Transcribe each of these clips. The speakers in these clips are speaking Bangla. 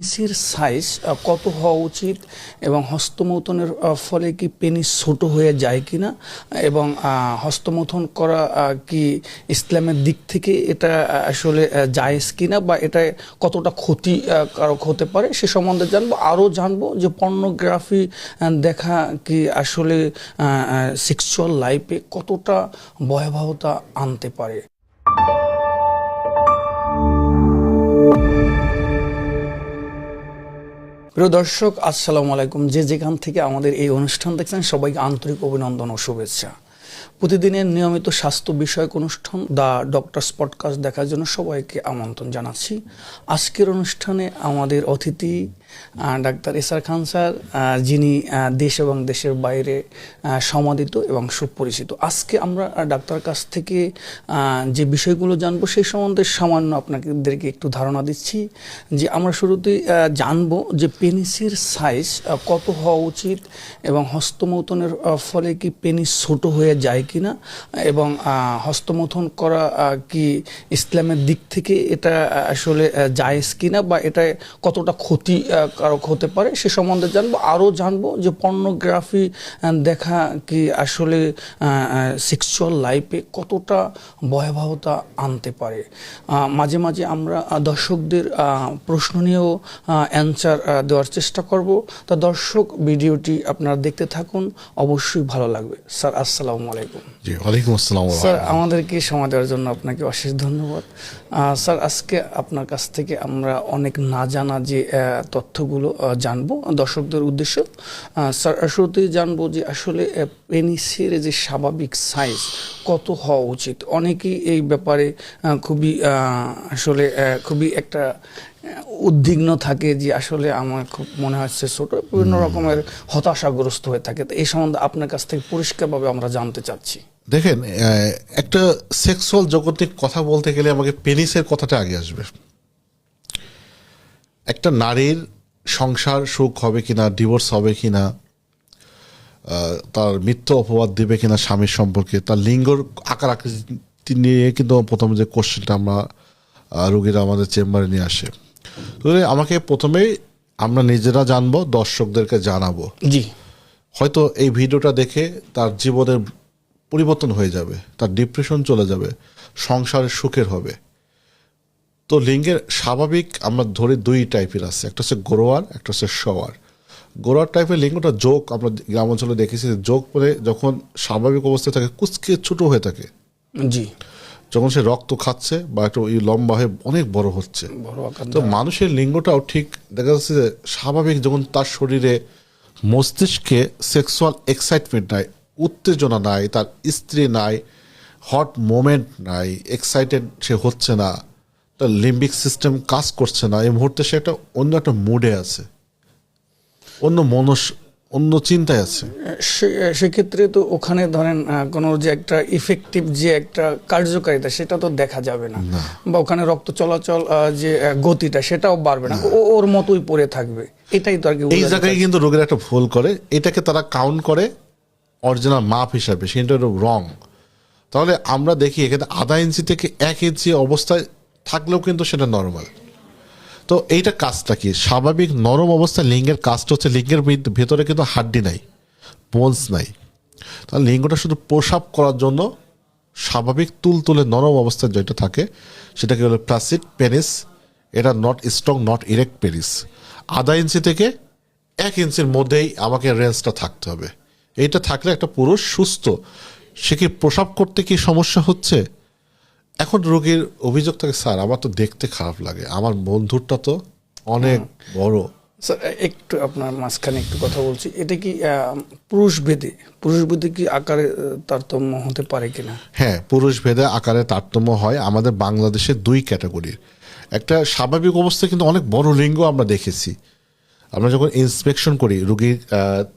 পেনিসের সাইজ কত হওয়া উচিত এবং হস্তমৈথুনের ফলে কি পেনিস ছোট হয়ে যায় কি না এবং হস্তমৈথুন করা কি ইসলামের দিক থেকে এটা আসলে আহ, কি না বা এটা কতটা ক্ষতি কারক হতে পারে সে সম্বন্ধে জানব। আরও জানব যে পর্নোগ্রাফি দেখা কি আসলে সেক্সুয়াল লাইফে কতটা ভয়াবহতা আনতে পারে। প্রিয় দর্শক, আসসালামু আলাইকুম। যে যেখান থেকে আমাদের এই অনুষ্ঠান দেখছেন, সবাইকে আন্তরিক অভিনন্দন ও শুভেচ্ছা। প্রতিদিনের নিয়মিত স্বাস্থ্য বিষয়ক অনুষ্ঠান দ্য ডক্টরস পডকাস্ট দেখার জন্য সবাইকে আমন্ত্রণ জানাচ্ছি। আজকের অনুষ্ঠানে আমাদের অতিথি ডাক্তার এসার খান স্যার যিনি দেশ এবং দেশের বাইরে সমাদিত এবং সুপরিচিত। আজকে আমরা ডাক্তার কাছ থেকে যে বিষয়গুলো জানব সেই সম্বন্ধে সামান্য আপনাদেরকে একটু ধারণা দিচ্ছি যে আমরা শুরুতেই জানব যে পেনিসের সাইজ কত হওয়া উচিত এবং হস্তমৌতনের ফলে কি পেনিস ছোট হয়ে যায়। কিনা এবং হস্তমথন করা কি ইসলামের দিক থেকে এটা আসলে আহ, কি না বা এটা কতটা ক্ষতি কারক হতে পারে সে সম্বন্ধে জানব। আরও জানব যে পর্নোগ্রাফি দেখা কি আসলে সেক্সুয়াল লাইফে কতটা ভয়াবহতা আনতে পারে। মাঝে মাঝে আমরা দর্শকদের প্রশ্ন নিয়েও অ্যান্সার দেওয়ার চেষ্টা করব। তা দর্শক ভিডিওটি আপনারা দেখতে থাকুন অবশ্যই ভালো লাগবে। স্যার আসসালামু আলাইকুম। জি ওয়ালাইকুম আসসালাম। স্যার আমাদেরকে সময় দেওয়ার জন্য আপনাকে অশেষ ধন্যবাদ। স্যার আজকে আপনার কাছ থেকে আমরা অনেক না জানা যে তথ্যগুলো জানব দর্শকদের উদ্দেশ্য। স্যার শুরুতেই জানব যে আসলে পেনিসের যে স্বাভাবিক সাইজ কত হওয়া উচিত? অনেকেই এই ব্যাপারে খুবই আসলে খুবই একটা উদ্বিগ্ন থাকে যে আসলে আমার খুব মনে হচ্ছে ছোট বিভিন্ন রকমের হতাশাগ্রস্ত হয়ে থাকে। তো এই সম্বন্ধে আপনার কাছ থেকে পরিষ্কারভাবে আমরা জানতে চাচ্ছি। দেখেন একটা সেক্সুয়াল জগতে কথা বলতে গেলে আমাকে পেনিসের কথাটা আগে আসবে। একটা নারীর সংসার সুখ হবে কিনা ডিভোর্স হবে কিনা তার মিথ্যা অপবাদ দেবে কিনা স্বামীর সম্পর্কে তার লিঙ্গর আকার আকৃতি নিয়ে কিন্তু প্রথম যে কোশ্চেনটা আমরা রুগীরা আমাদের চেম্বারে নিয়ে আসে। আমাকে প্রথমেই আমরা নিজেরা জানব দর্শকদেরকে জানাব। জি। হয়তো এই ভিডিওটা দেখে তার জীবনের পরিবর্তন হয়ে যাবে তার ডিপ্রেশন চলে যাবে সংসারের সুখের হবে। তো লিঙ্গের স্বাভাবিক আমরা ধরি দুই টাইপের আছে একটা হচ্ছে গোরোয়ার একটা হচ্ছে শোয়ার গোরোয়ার টাইপের লিঙ্গটা যোগ আমরা গ্রাম অঞ্চলে দেখেছি যোগ পরে যখন স্বাভাবিক অবস্থায় থাকে কুচকে ছোট হয়ে থাকে। জি। যখন সে রক্ত খাচ্ছে বা একটু ওই লম্বা হয়ে অনেক বড় হচ্ছে বড় তো মানুষের লিঙ্গটাও ঠিক দেখা যাচ্ছে যে স্বাভাবিক যখন তার শরীরে মস্তিষ্কে সেক্সুয়াল এক্সাইটমেন্ট নাই উত্তেজনা নাই তার স্ত্রী নাই হট মোমেন্ট নাই এক্সাইটেড সে হচ্ছে না তার লিম্বিক সিস্টেম কাজ করছে না এই মুহূর্তে সে একটা অন্য একটা মুডে আছে। অন্য মনস অন্য চিন্তায় আছে। সেক্ষেত্রে তো ওখানে ধরেন কোনো যে একটা ইফেক্টিভ যে একটা কার্যকারিতা সেটা তো দেখা যাবে না। বা ওখানে রক্ত চলাচল যে গতিটা সেটাও বাড়বে না। ওর মতোই পড়ে থাকবে। এটাই তো আর কি এই জায়গায় কিন্তু রোগের একটা ভুল করে। এটাকে তারা কাউন্ট করে অরিজিনাল মাপ হিসাবে। সেটা রং তাহলে আমরা দেখি এখানে আধা ইঞ্চি থেকে এক ইঞ্চি অবস্থায় থাকলেও কিন্তু সেটা নর্মাল তো এইটা কাজটা কি? স্বাভাবিক নরম অবস্থায় লিঙ্গের কাজটা হচ্ছে লিঙ্গের ভিত- ভেতরে কিন্তু হাড্ডি নাই, বোনস নাই। তাহলে লিঙ্গটা শুধু প্রসাব করার জন্য স্বাভাবিক তুল তুলে নরম অবস্থায় যেটা থাকে, সেটাকে হলো প্লাসিড পেনিস এটা not strong not erect penis আধা ইঞ্চি থেকে এক ইঞ্চির মধ্যেই আমাকে রেঞ্জটা থাকতে হবে। এইটা থাকলে একটা পুরুষ সুস্থ, সে কি প্রসাব করতে কি সমস্যা হচ্ছে? এখন রোগীর অভিযোগ থাকে স্যার আমার তো দেখতে খারাপ লাগে। আমার বন্ধুরটা তো অনেক বড়। স্যার একটু আপনার মাঝখানে একটু কথা বলছি। এটা কি পুরুষ ভেদে পুরুষ ভেদে কি আকারে তারতম্য হতে পারে কিনা? হ্যাঁ পুরুষ ভেদে আকারে তারতম্য হয়। আমাদের বাংলাদেশে দুই ক্যাটাগরির। একটা স্বাভাবিক অবস্থায় কিন্তু অনেক বড় লিঙ্গ আমরা দেখেছি। আমরা যখন ইন্সপেকশন করি, রুগী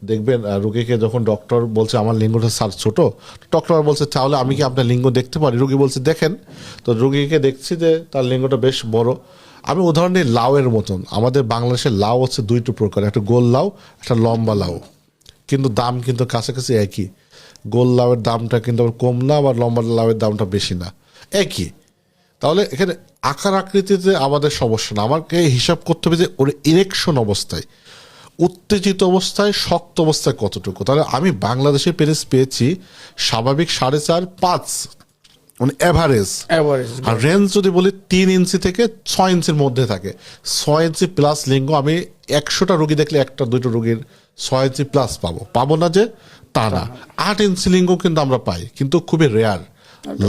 দেখবেন রুগীকে যখন ডক্টর বলছে, আমার লিঙ্গটা স্যার ছোট ডক্টর বলছে, তাহলে আমি কি আপনার লিঙ্গ দেখতে পারি? রুগী বলছে, দেখেন। তো রুগীকে দেখছি যে, তার লিঙ্গটা বেশ বড়। আমি উদাহরণ নিই লাউয়ের মতন। আমাদের বাংলাদেশের লাউ হচ্ছে দুইটো প্রকার, একটা গোল লাউ, একটা লম্বা লাউ। কিন্তু দাম কিন্তু কাছাকাছি একই। গোল লাউয়ের দামটা কিন্তু আবার কম না, আবার লম্বা লাউয়ের দামটা বেশি না। একই। তাহলে এখানে আকার আকৃতিতে আমাদের সমস্যা না। আমাকে হিসাব করতে হবে যে ওর ইরেকশন অবস্থায় উত্তেজিত অবস্থায় শক্ত অবস্থায় কতটুকু। তাহলে আমি বাংলাদেশের পেরেস পেয়েছি স্বাভাবিক সাড়ে চার পাঁচ মানে অ্যাভারেজ আর রেঞ্জ যদি বলি তিন ইঞ্চি থেকে ছয় ইঞ্চির মধ্যে থাকে। ছয় ইঞ্চি প্লাস লিঙ্গ আমি একশোটা রুগী দেখলে একটা দুটো রুগীর ছয় ইঞ্চি প্লাস পাবো। পাবো না যে তা না। আট ইঞ্চি লিঙ্গ কিন্তু আমরা পাই কিন্তু খুবই রেয়ার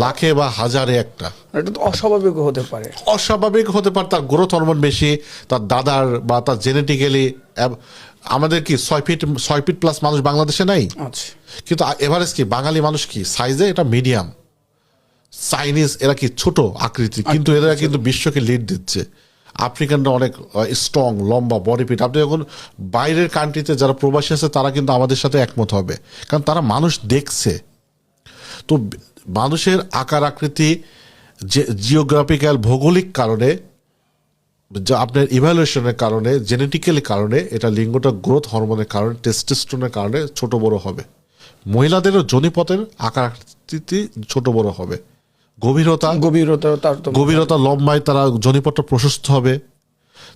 লাখে বা হাজারে একটা। এটা তো অস্বাভাবিক হতে পারে। অস্বাভাবিক হতে পারে তার গ্রোথ হরমোন বেশি তার দাদার বা তার জেনেটিক্যালি আমাদের কি ছয় ফিট ছয় ফিট প্লাস মানুষ বাংলাদেশে নাই? আচ্ছা। কিন্তু এভারেজ কি বাঙালি মানুষ কি সাইজে এটা মিডিয়াম চাইনিজ এরা কি ছোট আকৃতি কিন্তু এরা কিন্তু বিশ্বকে লিড দিচ্ছে। আফ্রিকানরা অনেক স্ট্রং লম্বা বডি ফিট আপনি যখন বাইরের কান্ট্রিতে যারা প্রবাসী আছে তারা কিন্তু আমাদের সাথে একমত হবে। কারণ তারা মানুষ দেখছে। তো মানুষের আকার আকৃতি যে জিওগ্রাফিক্যাল ভৌগোলিক কারণে যা আপনার ইভ্যালুয়েশনের কারণে জেনেটিক্যালি কারণে এটা লিঙ্গটা গ্রোথ হরমোনের কারণে টেস্টোস্টেরনের কারণে ছোট বড় হবে। মহিলাদেরও জনিপথের আকার আকৃতি ছোট বড় হবে। গভীরতা গভীরতা তার গভীরতা লম্বায় তারা জনিপথটা প্রশস্ত হবে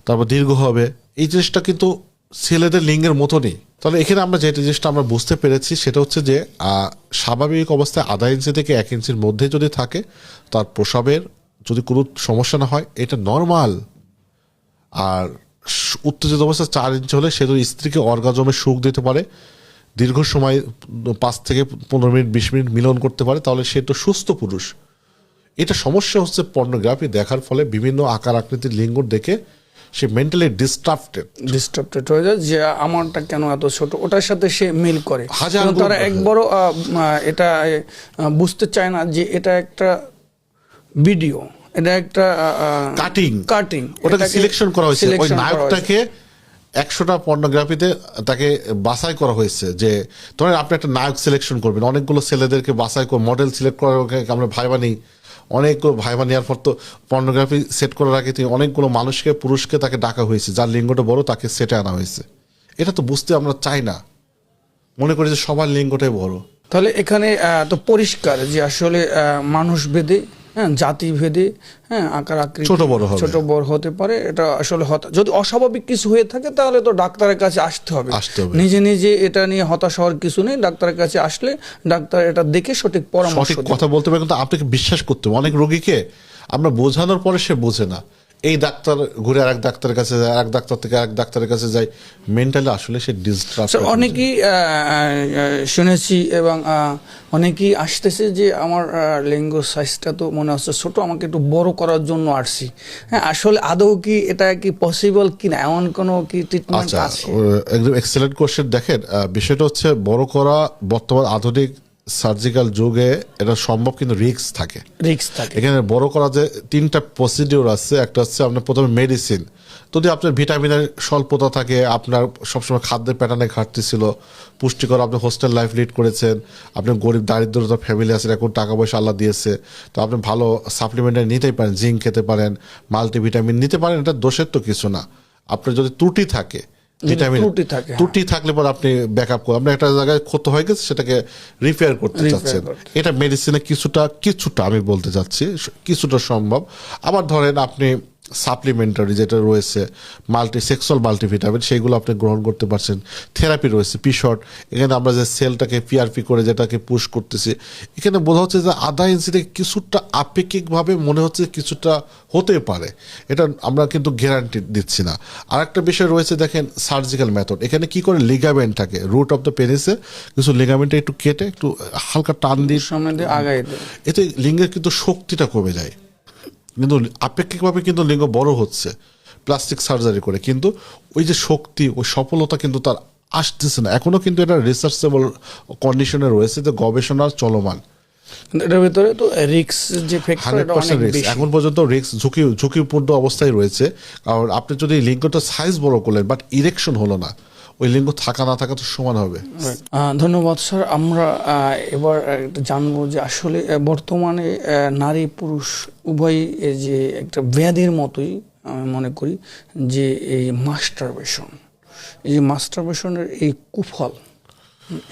তারপর দীর্ঘ হবে। এই জিনিসটা কিন্তু ছেলেদের লিঙ্গের মতনই তাহলে এখানে আমরা যেটা জিনিসটা আমরা বুঝতে পেরেছি, সেটা হচ্ছে যে স্বাভাবিক অবস্থায় আধা ইঞ্চি থেকে এক ইঞ্চির মধ্যে যদি থাকে, তার প্রসবের যদি কোনো সমস্যা না হয়, এটা নর্মাল আর উত্তেজিত অবস্থায় চার ইঞ্চি হলে সে যদি স্ত্রীকে অর্গাজমে সুখ দিতে পারে, দীর্ঘ সময়, পাঁচ থেকে পনেরো মিনিট, বিশ মিনিট মিলন করতে পারে, তাহলে সে তো সুস্থ পুরুষ। এটা সমস্যা হচ্ছে পর্নোগ্রাফি দেখার ফলে বিভিন্ন আকার আকৃতির লিঙ্গ দেখে সে মেন্টালি ডিস্টার্বটেড ডিস্টার্বটেড হয়ে যায় যে আমারটা কেন এত ছোট? ওটার সাথে সে মিল করে। হাজার তারা একবারও আহ, আহ, এটা বুঝতে চায় না যে এটা একটা ভিডিও এটা একটা কাটিং কাটিং ওটাকে সিলেকশন করা হয়েছে। ওই নায়কটাকে একশোটা পর্নোগ্রাফিতে তাকে বাছাই করা হয়েছে যে ধরেন আপনি একটা নায়ক সিলেকশন করবেন অনেকগুলো ছেলেদেরকে বাছাই করে মডেল সিলেক্ট করার আমরা ভাইবা নিই অনেকগুলো ভাইবা নেওয়ার পর তো পর্নোগ্রাফি সেট করার আগে তিনি অনেকগুলো মানুষকে, পুরুষকে তাকে ডাকা হয়েছে। যার লিঙ্গটা বড়, তাকে সেটে আনা হয়েছে। এটা তো বুঝতে আমরা চাই না। মনে করি যে সবার লিঙ্গটাই বড়। তাহলে এখানে তো পরিষ্কার যে আসলে মানুষ ভেদে হ্যাঁ জাতিভেদে হ্যাঁ আকার আকৃতি ছোট বড় ছোট বড় হতে পারে এটা আসলে যদি অস্বাভাবিক কিছু হয়ে থাকে তাহলে তো ডাক্তারের কাছে আসতে হবে। আসতে হবে। নিজে নিজে এটা নিয়ে হতাশ হওয়ার কিছু নেই ডাক্তারের কাছে আসলে ডাক্তার এটা দেখে সঠিক পরামর্শ কথা বলতে পারে কিন্তু আপনাকে বিশ্বাস করতে হবে? অনেক রোগীকে আমরা বোঝানোর পরে সে বোঝে না। এই ডাক্তার ঘুরে আরেক ডাক্তারের কাছে যায় আরেক ডাক্তার থেকে আরেক ডাক্তারের কাছে যায় মেন্টালি আসলে সে ডিস্টার্ব অনেকেই শুনেছি এবং অনেকেই আসতেছে যে আমার লিঙ্গ সাইজটা তো মনে হচ্ছে ছোট আমাকে একটু বড় করার জন্য আসছি। হ্যাঁ আসলে আদৌ কি এটা কি পসিবল কি না এমন কোনো কি ট্রিটমেন্ট আচ্ছা আছে? একদম এক্সেলেন্ট কোশ্চেন দেখেন বিষয়টা হচ্ছে বড় করা বর্তমান আধুনিক সার্জিক্যাল যুগে এটা সম্ভব কিন্তু রিস্ক থাকে। রিক্স থাকে। এখানে বড় করা যে তিনটা প্রসিডিওর আছে একটা হচ্ছে আপনার প্রথমে মেডিসিন যদি আপনার ভিটামিনের স্বল্পতা থাকে আপনার সবসময় খাদ্যের প্যাটার্নে ঘাটতি ছিল পুষ্টিকর আপনি হোস্টেল লাইফ লিড করেছেন আপনি গরিব দারিদ্রতা ফ্যামিলি আছেন এখন টাকা পয়সা আল্লাহ দিয়েছে তো আপনি ভালো সাপ্লিমেন্টারি নিতেই পারেন জিঙ্ক খেতে পারেন মাল্টিভিটামিন নিতে পারেন এটা দোষের তো কিছু না। আপনার যদি ত্রুটি থাকে ভিটামিন ত্রুটি থাকে, হ্যাঁ। ত্রুটি থাকলে পর আপনি ব্যাকআপ করুন। আপনি একটা জায়গায় ক্ষত হয়ে গেছে সেটাকে রিপেয়ার করতে চাচ্ছেন। এটা মেডিসিনে কিছুটা কিছুটা আমি বলতে চাচ্ছি কিছুটা সম্ভব। আবার ধরেন আপনি সাপ্লিমেন্টারি যেটা রয়েছে মাল্টি সেক্সুয়াল মাল্টিভিটামিন সেইগুলো আপনি গ্রহণ করতে পারছেন। থেরাপি রয়েছে পিশট এখানে আমরা যে সেলটাকে পিআরপি করে যেটাকে পুশ করতেছি এখানে বোঝা হচ্ছে যে আধা ইঞ্চি থেকে কিছুটা আপেক্ষিকভাবে মনে হচ্ছে কিছুটা হতে পারে। এটা আমরা কিন্তু গ্যারান্টি দিচ্ছি না। আর একটা বিষয় রয়েছে দেখেন সার্জিক্যাল মেথড এখানে কি করে লিগামেন্ট থাকে? রুট অফ দ্য পেনিসে কিছু লিগামেন্টটা একটু কেটে একটু হালকা টান দিয়ে সামনে দিয়ে আগাই এতে লিঙ্গের কিন্তু শক্তিটা কমে যায়। কিন্তু আপেক্ষিকভাবে কিন্তু লিঙ্গ বড় হচ্ছে প্লাস্টিক সার্জারি করে। কিন্তু ওই যে শক্তি ওই সফলতা কিন্তু তার আসতেছে না। এখনও কিন্তু এটা রিসার্চেবল কন্ডিশনে রয়েছে যে গবেষণা চলমান। এটার ভিতরে তো রিক্স যে এখন পর্যন্ত রিস্ক ঝুঁকি ঝুঁকিপূর্ণ অবস্থায় রয়েছে। কারণ আপনি যদি লিঙ্গটা সাইজ বড় করলেন বাট ইরেকশন হলো না ওই লিঙ্গ থাকা না থাকা তো সমান হবে। ধন্যবাদ, স্যার। আমরা এবার জানব যে আসলে বর্তমানে নারী পুরুষ উভয়ই যে একটা ব্যাধির মতোই আমি মনে করি যে এই মাস্টারবেশন এই যে মাস্টারবেশনের এই কুফল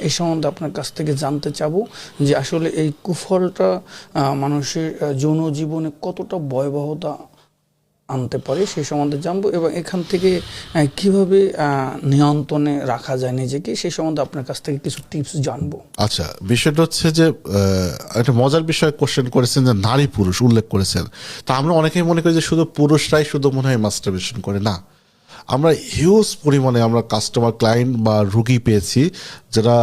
এই সম্বন্ধে আপনার কাছ থেকে জানতে চাবো যে আসলে এই কুফলটা মানুষের যৌন জীবনে কতটা ভয়াবহতা আনতে পারি, সেই সম্বন্ধে জানব এবং এখান থেকে কীভাবে নিয়ন্ত্রণে রাখা যায় নিজেকে, সেই সম্বন্ধে আপনার কাছ থেকে কিছু টিপস জানব। আচ্ছা বিষয়টা হচ্ছে যে একটা মজার বিষয় কোশ্চেন করেছেন যে নারী পুরুষ উল্লেখ করেছেন। তা আমরা অনেকেই মনে করি যে শুধু পুরুষরাই শুধু মনে হয় মাস্টারবেশন করে, না। আমরা হিউজ পরিমাণে আমরা কাস্টমার ক্লায়েন্ট বা রুগী পেয়েছি যারা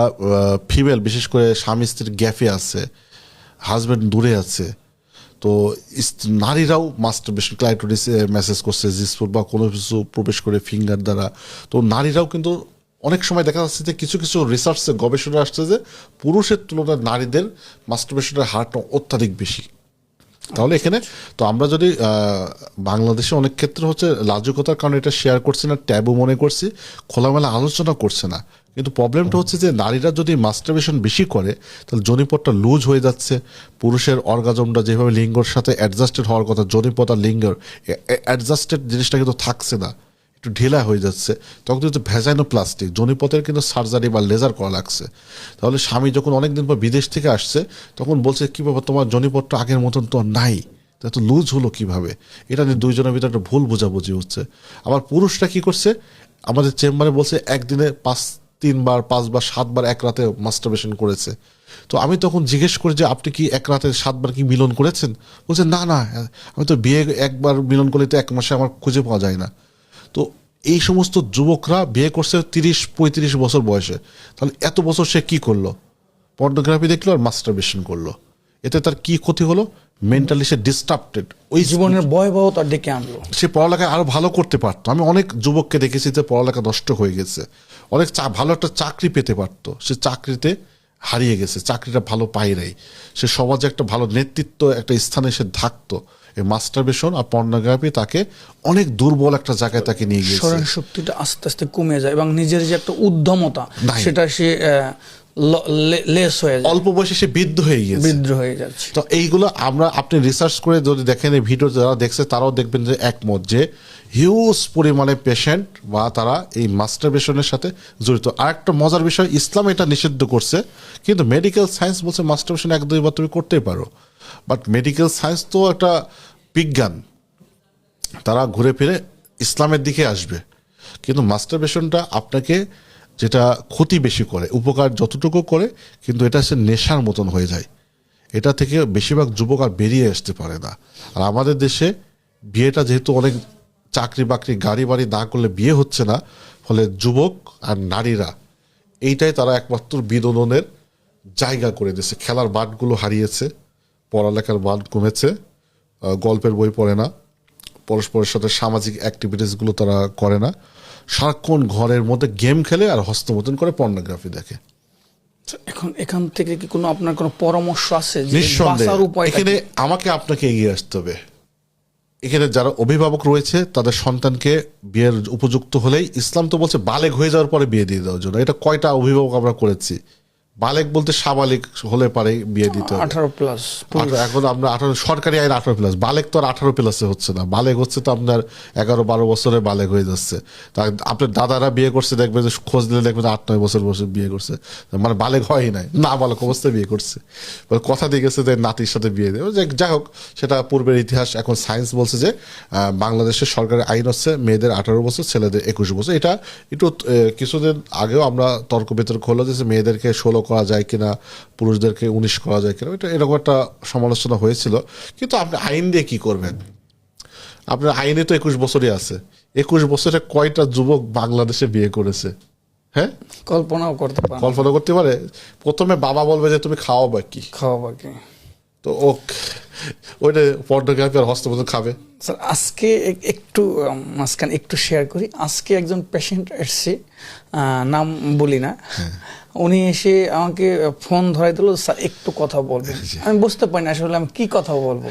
ফিমেল বিশেষ করে স্বামী স্ত্রীর গ্যাপে আছে হাজব্যান্ড দূরে আছে। তো নারীরাও মাস্টারবেশন ক্লাইটোরিসে মেসেজ করছে জিসপুর বা কোনো কিছু প্রবেশ করে ফিঙ্গার দ্বারা। তো নারীরাও কিন্তু অনেক সময় দেখা যাচ্ছে যে কিছু কিছু রিসার্চে গবেষণা আসছে যে পুরুষের তুলনায় নারীদের মাস্টারবেশনের হারটা অত্যাধিক বেশি। তাহলে এখানে তো আমরা যদি বাংলাদেশে অনেক ক্ষেত্রে হচ্ছে লাজুকতার কারণে এটা শেয়ার করছি না ট্যাবও মনে করছি, খোলামেলা আলোচনা করছে না। কিন্তু প্রবলেমটা হচ্ছে যে নারীরা যদি মাস্টারবেশন বেশি করে, তাহলে জনিপথটা লুজ হয়ে যাচ্ছে। পুরুষের অর্গাজমটা যেভাবে লিঙ্গর সাথে অ্যাডজাস্টেড হওয়ার কথা, জনিপথ আর লিঙ্গর অ্যাডজাস্টেড জিনিসটা কিন্তু থাকছে না। একটু ঢিলা হয়ে যাচ্ছে। তখন কিন্তু ভ্যাজাইনো প্লাস্টিক জনিপথের কিন্তু সার্জারি বা লেজার করা লাগছে। তাহলে স্বামী যখন অনেক দিন পর বিদেশ থেকে আসছে, তখন বলছে, কি বাবা তোমার জনিপথটা আগের মতন তো নাই। তো লুজ হলো কীভাবে? এটা নিয়ে দুইজনের ভিতরে একটা ভুল বোঝাবুঝি হচ্ছে। আবার পুরুষরা কি করছে? আমাদের চেম্বারে বলছে, একদিনে পাঁচ তিনবার পাঁচবার সাতবার এক রাতে মাস্টারবেশন করেছে। তো আমি তখন জিজ্ঞেস করি যে আপনি কি এক রাতে সাতবার কি মিলন করেছেন? বলছে না না আমি তো বিয়ে একবার মিলন করলে তো এক মাসে আমার খুঁজে পাওয়া যায় না। তো এই সমস্ত যুবকরা বিয়ে করছে তিরিশ পঁয়ত্রিশ বছর বয়সে। তাহলে এত বছর সে কি করল? পর্নোগ্রাফি দেখল আর মাস্টারবেশন করল। এতে তার কি ক্ষতি হলো? মেন্টালি সে ডিস্টার্বটেড ওই জীবনের ভয়াবহতা ডেকে আনলো। সে পড়ালেখায় আরও ভালো করতে পারতো। আমি অনেক যুবককে দেখেছি যে পড়ালেখা নষ্ট হয়ে গেছে। অনেক চা ভালো একটা চাকরি পেতে পারতো। সে চাকরিতে হারিয়ে গেছে চাকরিটা ভালো পাই নাই। সে সমাজে একটা ভালো নেতৃত্ব একটা স্থানে সে থাকতো। এই মাস্টারবেশন আর পর্নোগ্রাফি তাকে অনেক দুর্বল একটা জায়গায় তাকে নিয়ে গিয়েছে। স্মরণ শক্তিটা আস্তে আস্তে কমে যায় এবং নিজের যে একটা উদ্যমতা। সেটা সে লেস হয়ে যায়। অল্প বয়সে সে বৃদ্ধ হয়ে গিয়েছে। বিদ্রোহ হয়ে যাচ্ছে। তো এইগুলো আমরা আপনি রিসার্চ করে যদি দেখেন এই ভিডিও যারা দেখছে তারাও দেখবেন যে একমত যে হিউজ পরিমাণে পেশেন্ট বা তারা এই মাস্টারবেশনের সাথে জড়িত। আর একটা মজার বিষয় ইসলাম এটা নিষিদ্ধ করছে কিন্তু মেডিকেল সায়েন্স বলছে মাস্টারবেশন এক দুইবার তুমি করতেই পারো। বাট মেডিকেল সায়েন্স তো একটা বিজ্ঞান। তারা ঘুরে ফিরে ইসলামের দিকে আসবে। কিন্তু মাস্টারবেশনটা আপনাকে যেটা ক্ষতি বেশি করে, উপকার যতটুকু করে, কিন্তু এটা সে নেশার মতন হয়ে যায়। এটা থেকে বেশিরভাগ যুবক আর বেরিয়ে আসতে পারে না। আর আমাদের দেশে বিয়েটা যেহেতু অনেক চাকরি বাকরি গাড়ি বাড়ি না করলে বিয়ে হচ্ছে না, ফলে যুবক আর নারীরা এইটাই তারা একমাত্র বিনোদনের জায়গা করে দিয়েছে। খেলার মাঠগুলো হারিয়েছে, পড়ালেখার মান কমেছে গল্পের বই পড়ে না, পরস্পরের সাথে সামাজিক অ্যাক্টিভিটিসগুলো তারা করে না। সারাক্ষণ ঘরের মধ্যে গেম খেলে আর হস্তমতন করে পর্নোগ্রাফি দেখে। এখন এখান থেকে কি কোনো আপনার কোনো পরামর্শ আছে নিঃসন্দেহে। এখানে আমাকে আপনাকে এগিয়ে আসতে হবে। এখানে যারা অভিভাবক রয়েছে তাদের সন্তানকে বিয়ের উপযুক্ত হলেই ইসলাম তো বলছে বালেগ হয়ে যাওয়ার পরে বিয়ে দিয়ে দেওয়ার জন্য। এটা কয়টা অভিভাবক আমরা করেছি? বালেক বলতে সাবালিক হলে পারে বিয়ে দিতে আঠারো প্লাস এখন আমরা আঠারো সরকারি আইন আঠারো প্লাস বালেক তো আর আঠারো প্লাসে হচ্ছে না। বালেক হচ্ছে তো আপনার এগারো বারো বছরে বালেক হয়ে যাচ্ছে। তা আপনার দাদারা বিয়ে করছে দেখবে যে খোঁজ দিলে দেখবে যে আট নয় বছর বছর বিয়ে করছে। মানে বালেক হয় নাই না বালক অবস্থায় বিয়ে করছে। কথা দিয়ে গেছে যে নাতির সাথে বিয়ে দেবে যে যাই হোক সেটা পূর্বের ইতিহাস এখন সায়েন্স বলছে যে বাংলাদেশের সরকারি আইন হচ্ছে মেয়েদের আঠারো বছর ছেলেদের একুশ বছর। এটা একটু কিছুদিন আগেও আমরা তর্ক বিতর্ক হলো যে মেয়েদেরকে ষোলো করা যায় কিনা পুরুষদেরকে উনিশ করা যায় কিনা এটা এরকম একটা সমালোচনা হয়েছিল। কিন্তু আপনি আইন দিয়ে কি করবেন? আপনার আইনে তো একুশ বছরই আছে। একুশ বছরে কয়টা যুবক বাংলাদেশে বিয়ে করেছে? হ্যাঁ? কল্পনাও করতে পারেন কল্পনা করতে পারে? প্রথমে বাবা বলবে যে তুমি খাওয়া বা কি খাওয়া বাকি। তো ও ওইটা পর্নোগ্রাফি আর হস্তমত খাবে। স্যার আজকে একটু মাঝখানে একটু শেয়ার করি। আজকে একজন পেশেন্ট এসছে নাম বলি না। উনি এসে আমাকে ফোন ধরাই দিল স্যার একটু কথা বলবেন। আমি বুঝতে পারি না আসলে আমি কি কথা বলব।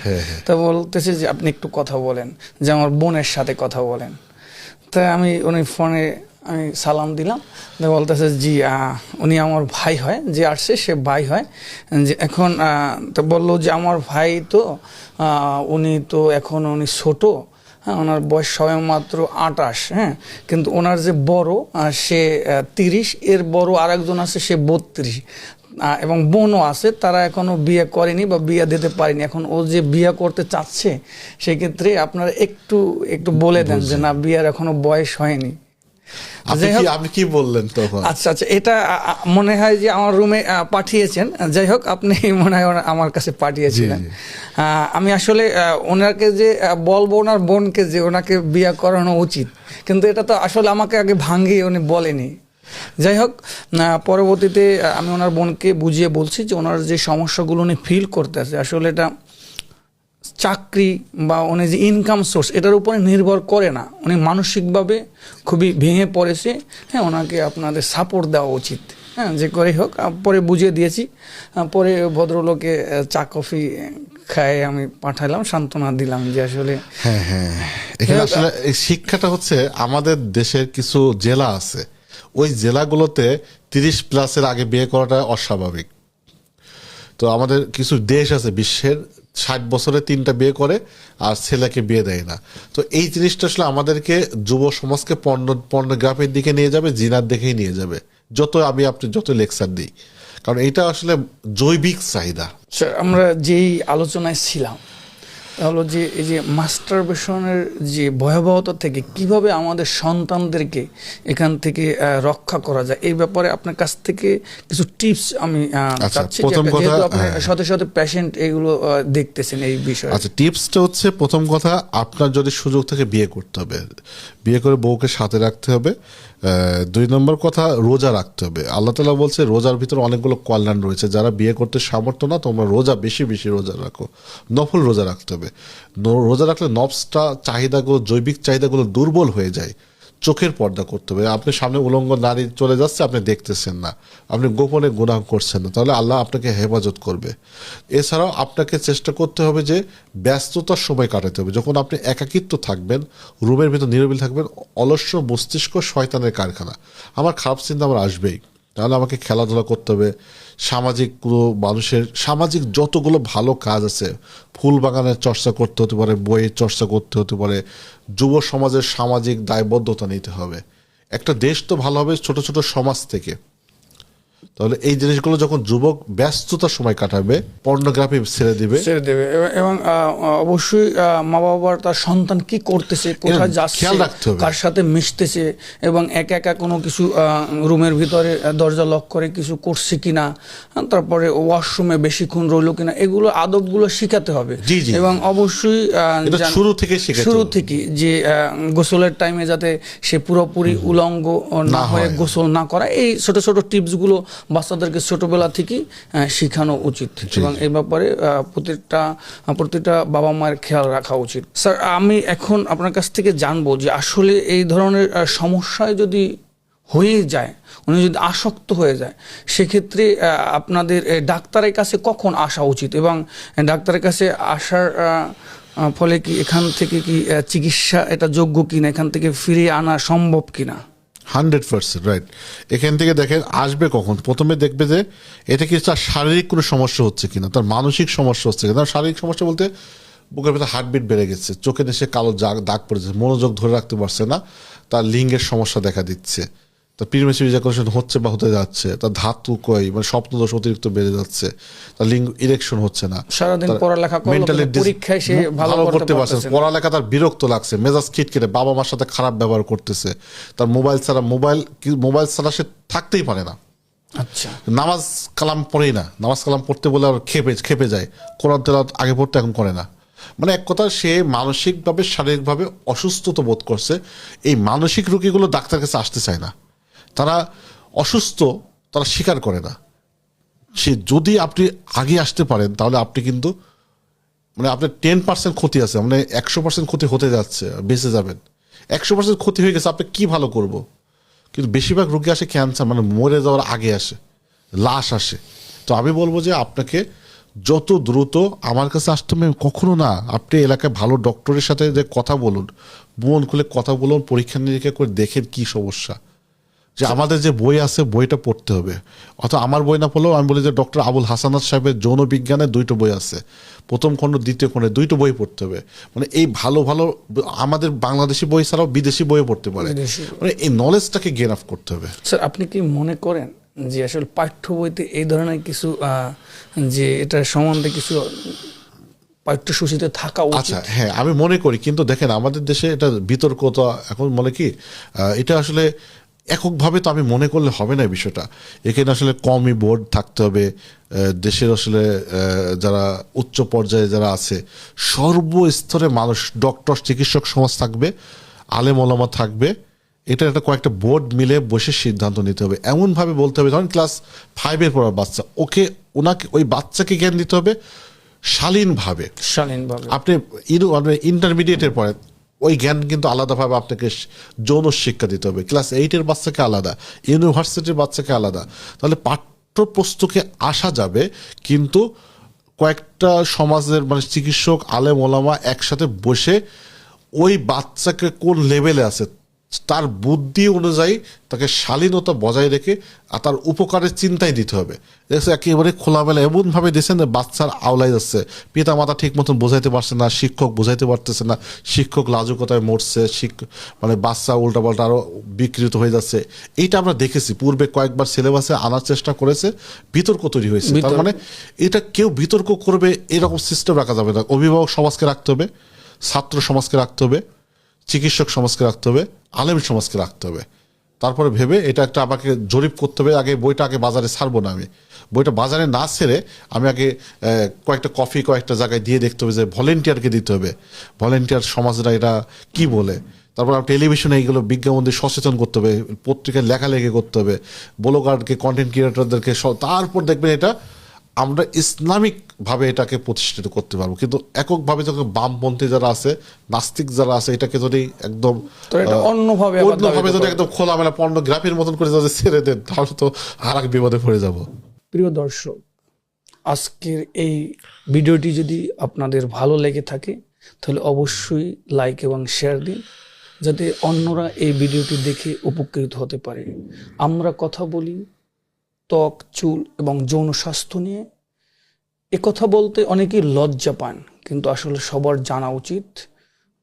তা বলতেছে যে আপনি একটু কথা বলেন যে আমার বোনের সাথে কথা বলেন। তা আমি উনি ফোনে আমি সালাম দিলাম। তো বলতেছে জি উনি আমার ভাই হয় যে আসছে সে ভাই হয়। যে এখন তো বলল যে আমার ভাই তো উনি তো এখন উনি ছোট হ্যাঁ ওনার বয়স সবে মাত্র আটাশ হ্যাঁ। কিন্তু ওনার যে বড় সে তিরিশ এর বড় আরেকজন আছে সে বত্রিশ। এবং বোনও আছে তারা এখনও বিয়ে করেনি বা বিয়ে দিতে পারেনি। এখন ও যে বিয়ে করতে চাচ্ছে সেক্ষেত্রে আপনারা একটু একটু বলে দেন যে না বিয়ের এখনও বয়স হয়নি। আপনি কি বললেন তখন? আচ্ছা আচ্ছা এটা মনে হয় যে আমার রুমে পাঠিয়েছেন। যাই হোক আপনি মনে হয় আমার কাছে পাঠিয়েছিলেন। আমি আসলে ওনাকে যে বলব ওনার বোনকে যে ওনাকে বিয়ে করানো উচিত কিন্তু এটা তো আসলে আমাকে আগে ভাঙ্গিয়ে উনি বলেনি। যাই হোক পরবর্তীতে আমি ওনার বোনকে বুঝিয়ে বলছি যে ওনার যে সমস্যাগুলো উনি ফিল করতেছে আসলে এটা চাকরি বা উনি যে ইনকাম সোর্স এটার উপরে নির্ভর করে না। উনি মানসিকভাবে খুবই ভেঙে পড়েছে। হ্যাঁ ওনাকে আপনাদের সাপোর্ট দেওয়া উচিত। হ্যাঁ যে করেই হোক পরে বুঝিয়ে দিয়েছি। পরে ভদ্রলোকে চা কফি খায় আমি পাঠালাম সান্ত্বনা দিলাম যে আসলে হ্যাঁ হ্যাঁ। এখানে আসলে এই শিক্ষাটা হচ্ছে আমাদের দেশের কিছু জেলা আছে। ওই জেলাগুলোতে তিরিশ প্লাসের আগে বিয়ে করাটা অস্বাভাবিক। তো আমাদের কিছু দেশ আছে বিশ্বের ষাট বছরে তিনটা বিয়ে করে আর ছেলেকে বিয়ে দেয় না। তো এই জিনিসটা আসলে আমাদেরকে যুব সমাজকে পর্ণ পর্নোগ্রাফির দিকে নিয়ে যাবে, জিনার দিকেই নিয়ে যাবে। যত আমি আপনি যত লেকচার দিই। কারণ এটা আসলে জৈবিক চাহিদা। আমরা যেই আলোচনায় ছিলাম হলো যে এই যে মাস্টারবেশনের যে ভয়াবহতা থেকে কীভাবে আমাদের সন্তানদেরকে এখান থেকে রক্ষা করা যায় এই ব্যাপারে আপনার কাছ থেকে কিছু টিপস আমি আচ্ছা, চাচ্ছি যে- প্রথম কথা, যেহেতু আপনি হ্যাঁ। শত শত পেশেন্ট এগুলো দেখতেছেন এই বিষয়ে আচ্ছা টিপসটা হচ্ছে প্রথম কথা আপনার যদি সুযোগ থেকে বিয়ে করতে হবে বিয়ে করে বউকে সাথে রাখতে হবে। দুই নম্বর কথা, রোজা রাখতে হবে। আল্লাহ তালা বলছে, রোজার ভিতরে অনেকগুলো কল্যাণ রয়েছে। যারা বিয়ে করতে সামর্থ্য না, তোমরা রোজা বেশি বেশি রোজা রাখো। নফল রোজা রাখতে হবে। রোজা রাখলে নবসটা চাহিদাগুলো, জৈবিক চাহিদাগুলো দুর্বল হয়ে যায়। চোখের পর্দা করতে হবে। আপনি সামনে উলঙ্গ নারী চলে যাচ্ছে, আপনি দেখতেছেন না। আপনি গোপনে গুনাহ করছেন না। তাহলে আল্লাহ আপনাকে হেফাজত করবে। এছাড়াও আপনাকে চেষ্টা করতে হবে যে ব্যস্ততার সময় কাটাতে হবে। যখন আপনি একাকিত্ব থাকবেন, রুমের ভিতর নিরবিল থাকবেন অলস্য মস্তিষ্ক শয়তানের কারখানা। আমার খারাপ চিন্তা আমার আসবেই। তাহলে আমাকে খেলাধুলা করতে হবে সামাজিক পুরো মানুষের সামাজিক যতগুলো ভালো কাজ আছে ফুল বাগানের চর্চা করতে হতে পারে, বইয়ের চর্চা করতে হতে পারে, যুব সমাজের সামাজিক দায়বদ্ধতা নিতে হবে। একটা দেশ তো ভালো হবে ছোট ছোট সমাজ থেকে। তাহলে এই জিনিসগুলো যখন যুবক ব্যস্ততার সময় কাটাবে পর্নোগ্রাফি ছেড়ে দিবে ছেড়ে দেবে এবং- অবশ্যই মা বাবার তার সন্তান কি করতেছে কোথায় যাচ্ছে। কার সাথে মিশতেছে এবং একা একা কোনো কিছু রুমের ভিতরে দরজা লক করে কিছু করছে কিনা হ্যাঁ, তারপরে ওয়াশরুমে বেশিক্ষণ রইল কিনা এগুলো আদবগুলো শিখাতে হবে জি, জি। এবং অবশ্যই শুরু থেকে শুরু। থেকে যে গোসলের টাইমে যাতে সে পুরোপুরি উলঙ্গ না না হয়ে গোসল না করা এই ছোট ছোট টিপসগুলো বাচ্চাদেরকে ছোটবেলা থেকেই শেখানো উচিত। এবং এই ব্যাপারে প্রতিটা প্রতিটা বাবা মায়ের খেয়াল রাখা উচিত। স্যার আমি এখন আপনার কাছ থেকে জানব যে আসলে এই ধরনের সমস্যায় যদি হয়ে যায় উনি যদি আসক্ত হয়ে যায় সেক্ষেত্রে আপনাদের ডাক্তারের কাছে কখন আসা উচিত? এবং ডাক্তারের কাছে আসার ফলে কি এখান থেকে কি চিকিৎসা এটা যোগ্য কিনা? এখান থেকে ফিরিয়ে আনা সম্ভব কিনা? হান্ড্রেড পার্সেন্ট রাইট এখান থেকে দেখেন, আসবে কখন? প্রথমে দেখবে যে, এটা কি তার শারীরিক কোনো সমস্যা হচ্ছে কিনা? তার মানসিক সমস্যা হচ্ছে কিনা? তার শারীরিক সমস্যা বলতে, বুকের ভেতরে হার্টবিট বেড়ে গেছে চোখে দেশে কালো দাগ দাগ পড়েছে, মনোযোগ ধরে রাখতে পারছে না, তার লিঙ্গের সমস্যা দেখা দিচ্ছে। তার প্রিমেসি ইজাকুলেশন হচ্ছে বা হতে যাচ্ছে তার ধাতু কই মানে স্বপ্নদোষ অতিরিক্ত বেড়ে যাচ্ছে তার লিঙ্গ ইরেকশন হচ্ছে না। সারাদিন পড়ালেখা dis- পরীক্ষায় সে ভালো করতে পারছে। পড়ালেখা তার বিরক্ত লাগছে মেজাজ খিটখিটে বাবা মার সাথে খারাপ ব্যবহার করতেছে তার মোবাইল ছাড়া মোবাইল মোবাইল ছাড়া সে থাকতেই পারে না। আচ্ছা। নামাজ কালাম পড়েই না নামাজ কালাম পড়তে বলে আর খেপে খেপে যায় কোরআন তেলাওয়াত আগে পড়তে এখন করে না। মানে এক কথা সে মানসিকভাবে শারীরিকভাবে অসুস্থতা বোধ করছে এই মানসিক রোগীগুলো ডাক্তার কাছে আসতে চায় না। তারা অসুস্থ, তারা স্বীকার করে না। সে যদি আপনি আগে আসতে পারেন, তাহলে আপনি কিন্তু মানে আপনার টেন পার্সেন্ট ক্ষতি আছে মানে একশো পার্সেন্ট ক্ষতি হতে যাচ্ছে, বেঁচে যাবেন। একশো পার্সেন্ট ক্ষতি হয়ে গেছে, আপনি কি ভালো করব? কিন্তু বেশিরভাগ রোগী আসে ক্যান্সার মানে মরে যাওয়ার আগে আসে, লাশ আসে। তো আমি বলব যে আপনাকে যত দ্রুত, আমার কাছে আসতে হবে, কখনো না, আপনি এলাকায় ভালো ডক্টরের সাথে যে কথা বলুন, মন খুলে কথা বলুন পরীক্ষা নিরীক্ষা করে দেখেন কি সমস্যা। যে আমাদের যে বই আছে বইটা পড়তে হবে। অথবা আমার বই না পড়লেও আমি বলি যে ডক্টর আবুল হাসানাত সাহেবের যৌন বিজ্ঞানে দুইটো বই আছে। প্রথম খণ্ড দ্বিতীয় খণ্ডে দুইটো বই পড়তে হবে। মানে এই ভালো ভালো আমাদের বাংলাদেশি বই ছাড়াও বিদেশি বইও পড়তে পারে। মানে এই নলেজটাকে গেন আপ করতে হবে। স্যার আপনি কি মনে করেন যে আসলে পাঠ্য বইতে এই ধরনের কিছু যে এটা সম্বন্ধে কিছু পাঠ্যসূচিতে থাকা আচ্ছা হ্যাঁ আমি মনে করি। কিন্তু দেখেন আমাদের দেশে এটা বিতর্কতা এখন মনে কি এটা আসলে এককভাবে তো আমি মনে করলে হবে না বিষয়টা। এখানে আসলে কমই বোর্ড থাকতে হবে দেশের আসলে যারা উচ্চ পর্যায়ে যারা আছে সর্বস্তরে মানুষ ডক্টর চিকিৎসক সমাজ থাকবে আলেম ওলামা থাকবে এটা একটা কয়েকটা বোর্ড মিলে বসে সিদ্ধান্ত নিতে হবে। এমনভাবে বলতে হবে ধরেন ক্লাস ফাইভের পর বাচ্চা ওকে ওনাকে ওই বাচ্চাকে জ্ঞান দিতে হবে শালীনভাবে। শালীনভাবে। আপনি ইনু ইন্টারমিডিয়েটের পরে ওই জ্ঞান কিন্তু আলাদাভাবে আপনাকে যৌন শিক্ষা দিতে হবে। ক্লাস এইটের বাচ্চাকে আলাদা ইউনিভার্সিটির বাচ্চাকে আলাদা। তাহলে পাঠ্যপুস্তকে আসা যাবে, কিন্তু কয়েকটা সমাজের মানে চিকিৎসক, আলেম, ওলামা একসাথে বসে ওই বাচ্চাকে কোন লেভেলে আছে তার বুদ্ধি অনুযায়ী তাকে শালীনতা বজায় রেখে আর তার উপকারের চিন্তাই দিতে হবে। দেখছে একেবারে খোলামেলা এমনভাবে দিয়েছেন যে বাচ্চার আওলাই যাচ্ছে। পিতা মাতা ঠিক মতন বোঝাইতে পারছে না শিক্ষক বোঝাইতে পারতেছে না শিক্ষক লাজুকতায় মরছে শিক্ষক মানে বাচ্চা উল্টাপাল্টা আরও বিকৃত হয়ে যাচ্ছে। এইটা আমরা দেখেছি। পূর্বে কয়েকবার সিলেবাসে আনার চেষ্টা করেছে বিতর্ক তৈরি হয়েছে। তার মানে এটা কেউ বিতর্ক করবে এরকম সিস্টেম রাখা যাবে না। অভিভাবক সমাজকে রাখতে হবে ছাত্র সমাজকে রাখতে হবে চিকিৎসক সমাজকে রাখতে হবে, আলেম সমাজকে রাখতে হবে। তারপরে ভেবে এটা একটা আমাকে জরিপ করতে হবে, আগে বইটা আগে বাজারে ছাড়বো না আমি। বইটা বাজারে না ছেড়ে আমি আগে কয়েকটা কফি কয়েকটা জায়গায় দিয়ে দেখতে হবে যে ভলেন্টিয়ারকে দিতে হবে। ভলেন্টিয়ার সমাজরা এটা কি বলে? তারপর টেলিভিশনে এইগুলো বিজ্ঞাপনদের সচেতন করতে হবে, পত্রিকায় লেখালেখি করতে হবে, ব্লগারকে কন্টেন্ট ক্রিয়েটারদেরকে তারপর দেখবেন এটা আমরা ইসলামিক ভাবে এটাকে প্রতিষ্ঠিত করতে পারব। কিন্তু এককভাবে যখন বামপন্থী যারা আছে নাস্তিক যারা আছে এটাকে যদি একদম এটা অন্যভাবে অন্যভাবে যদি। একদম খোলামেলা পর্নোগ্রাফির মতন করে যদি ছেড়ে দেন তাহলে তো আর এক বিপদে পড়ে যাব। প্রিয় দর্শক আজকের এই ভিডিওটি যদি আপনাদের ভালো লেগে থাকে তাহলে অবশ্যই লাইক এবং শেয়ার দিন যাতে অন্যরা এই ভিডিওটি দেখে উপকৃত হতে পারে। আমরা কথা বলি ত্বক, চুল এবং যৌন স্বাস্থ্য নিয়ে একথা কথা বলতে অনেকেই লজ্জা পান, কিন্তু আসলে সবার জানা উচিত।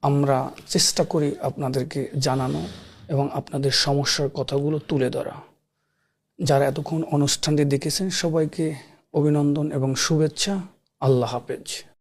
আমরা চেষ্টা করি আপনাদেরকে জানানো এবং আপনাদের সমস্যার কথাগুলো তুলে ধরা। যারা এতক্ষণ অনুষ্ঠানটি দেখেছেন, সবাইকে অভিনন্দন এবং শুভেচ্ছা। আল্লাহ হাফেজ।